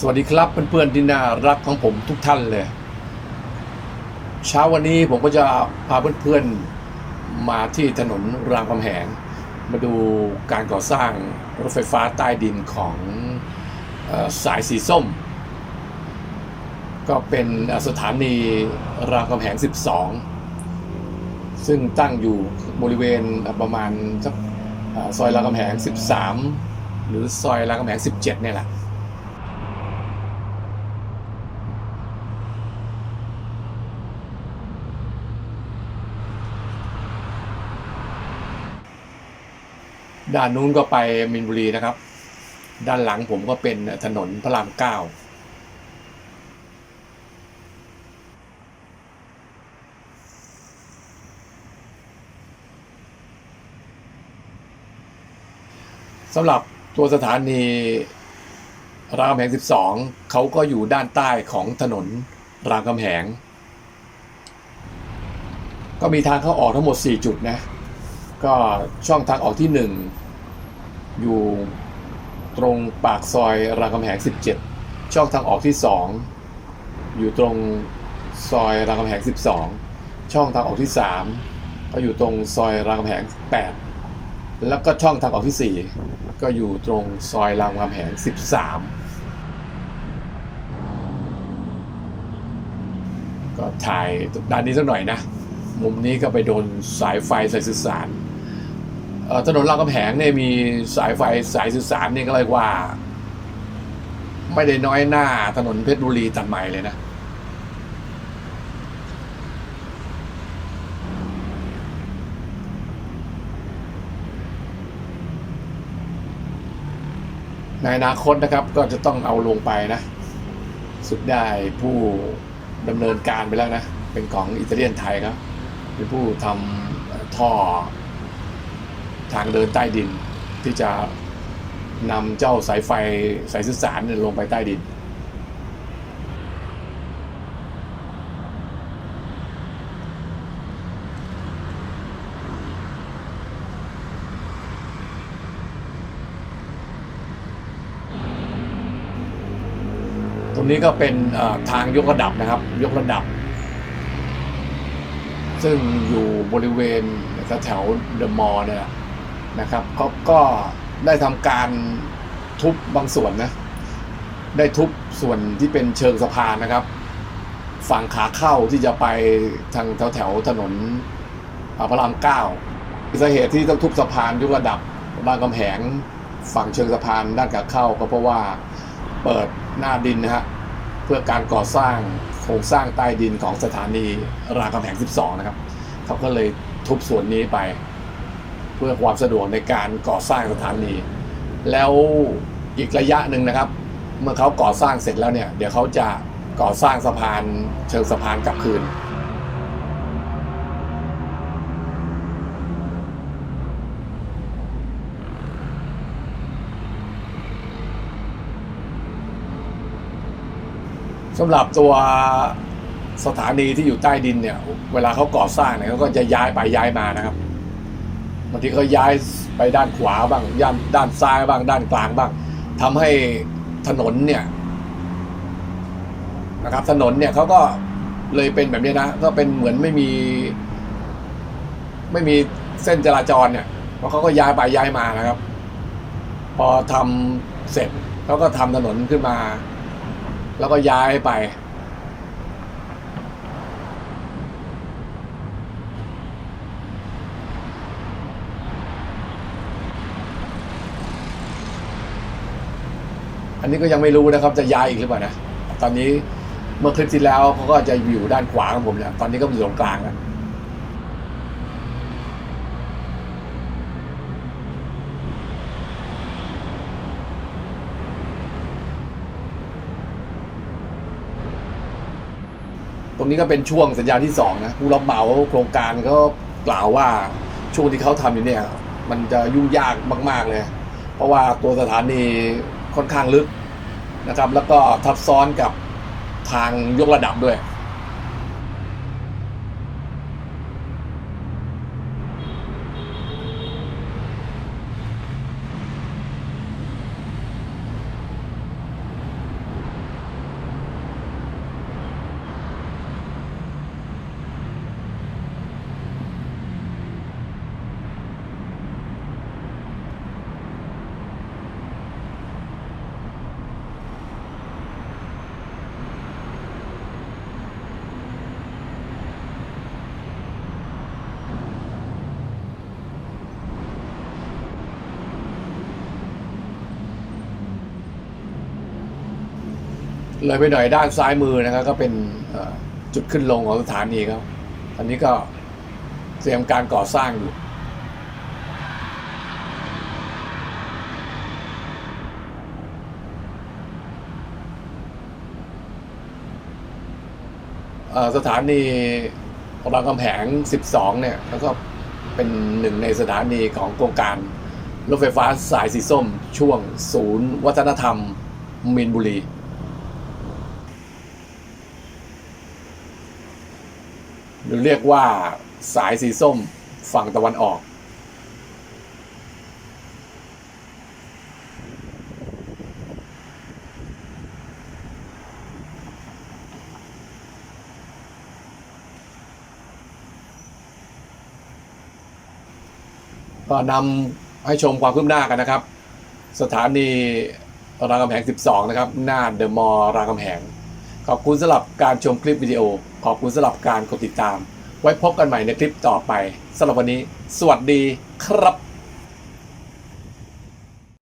สวัสดีครับเพื่อนๆที่น่ารักของผมทุกท่านเลย เช้าวันนี้ผมก็จะพาเพื่อนๆมาที่ถนนรามคำแหง มาดูการก่อสร้างรถไฟฟ้าใต้ดินของอสายสีส้ม ก็เป็นสถานีรามคำแหง 12 ซึ่งตั้งอยู่บริเวณประมาณซอยรามคำแหง 13 หรือซอยรามคำแหง 17 เนี่ยแหละ ด้านนู้นก็ไปมินบุรีนะครับ ด้านหลังผมก็เป็นถนนพระรามเก้าสำหรับตัวสถานีรามคำแหง 12 เขาก็อยู่ด้านใต้ของถนนรามคำแหง ก็มีทางเข้าออกทั้งหมด 4 จุดนะ ก็ช่องทางออกที่1อยู่ตรงปากซอยรามคำแหง 17 ช่องทางออกที่ 2 อยู่ตรงซอยรามคำแหง 12 ช่องทางออกที่ 3 ก็อยู่ตรงซอยรามคำแหง 8 แล้วก็ช่องทางออกที่ 4 ก็อยู่ตรงซอยรามคำแหง 13 ก็ถ่ายด้านนี้สักหน่อยนะ มุมนี้ก็ไปโดนสายไฟสายสื่อสาร ถนนรามคำแหงเนี่ยมีสายไฟสายสื่อสารเนี่ยก็เรียว่า ไม่ได้น้อยหน้าถนนเพชรบุรีตัดใหม่เลยนะในอนาคตนะครับก็จะต้องเอาลงไปนะ สุดได้ผู้ดำเนินการไปแล้วนะ เป็นของอิตาเลียนไทยครับเป็นผู้ทำท่อ ทางเดินใต้ดิน ที่จะนำเจ้าสายไฟสายสื่อสารลงไปใต้ดินตรงนี้ก็เป็นทางยกระดับนะครับ ยกระดับ ซึ่งอยู่บริเวณแถวเดอะมอลล์เนี่ย นะครับเขาก็ได้ทำการทุบบางส่วนนะได้ทุบส่วนที่เป็นเชิงสะพานนะครับ ฝั่งขาเข้าที่จะไปทางแถวแถวถนนอ่าพระรามเก้าสาเหตุที่ต้องทุบสะพานยกระดับรามคำแหงฝั่งเชิงสะพานด้านขาเข้าก็เพราะว่าเปิดหน้าดินนะฮะเพื่อการก่อสร้างโครงสร้างใต้ดินของสถานีรามคำแหง 12 นะครับเขาก็เลยทุบส่วนนี้ไป เพื่อความสะดวกในการก่อสร้างสถานี แล้วอีกระยะหนึ่งนะครับ เมื่อเขาก่อสร้างเสร็จแล้วเนี่ยเดี๋ยวเขาจะก่อสร้างสะพานเชิงสะพานกลับคืน สำหรับตัวสถานีที่อยู่ใต้ดินเนี่ย เวลาเขาก่อสร้างเนี่ยเขาก็จะย้ายไปย้ายมานะครับบางทีเขาย้ายไปด้านขวาบ้างย่านด้านซ้ายบ้าง ด้านกลางบ้างทำให้ถนนเนี่ยนะครับ ถนนเนี่ยเขาก็เลยเป็นแบบนี้นะ ก็เป็นเหมือนไม่มี ไม่มีเส้นจราจรเนี่ยเพราะเขาก็ย้ายไปย้ายมานะครับ พอทำเสร็จเขาก็ทำถนนขึ้นมา แล้วก็ย้ายไป นนี้ก็ยังไม่รู้นะครับจะย้ายอีกหรือเปล่านะ ตอนนี้เมื่อคลิปที่แล้วเขาก็จะอยู่ด้านขวาของผมแล้ว ตอนนี้ก็อยู่ตรงกลางแล้วตรงนี้ก็เป็นช่วงสัญญาณที่สองนะผู้รับเหมาโครงการก็กล่าวว่าช่วงที่เขาทำอยู่เนี่ย มันจะยุ่งยากมาก ๆเลย เพราะว่าตัวสถานีค่อนข้างลึก นะครับ แล้วก็ทับซ้อนกับทางยกระดับด้วย เลยไปหน่อยด้านซ้ายมือนะครับ ก็เป็นจุดขึ้นลงของสถานีครับอันนี้ก็เตรียมการก่อสร้างอยู่สถานีรามคำแหง 12 เนี่ย แล้วก็เป็นหนึ่งในสถานีของโครงการรถไฟฟ้าสายสีส้ม ช่วงศูนย์ วัฒนธรรมมีนบุรี หรือเรียกว่าสายสีส้มฝั่งตะวันออก ก็นำให้ชมความคืบหน้ากันนะครับ สถานีรามคำแหง 12 นะครับ หน้าเดอะมอลล์รามคำแหง ขอบคุณสำหรับการชมคลิปวิดีโอ ขอบคุณสำหรับการกดติดตาม ไว้พบกันใหม่ในคลิปต่อไปสำหรับวันนี้ สวัสดีครับ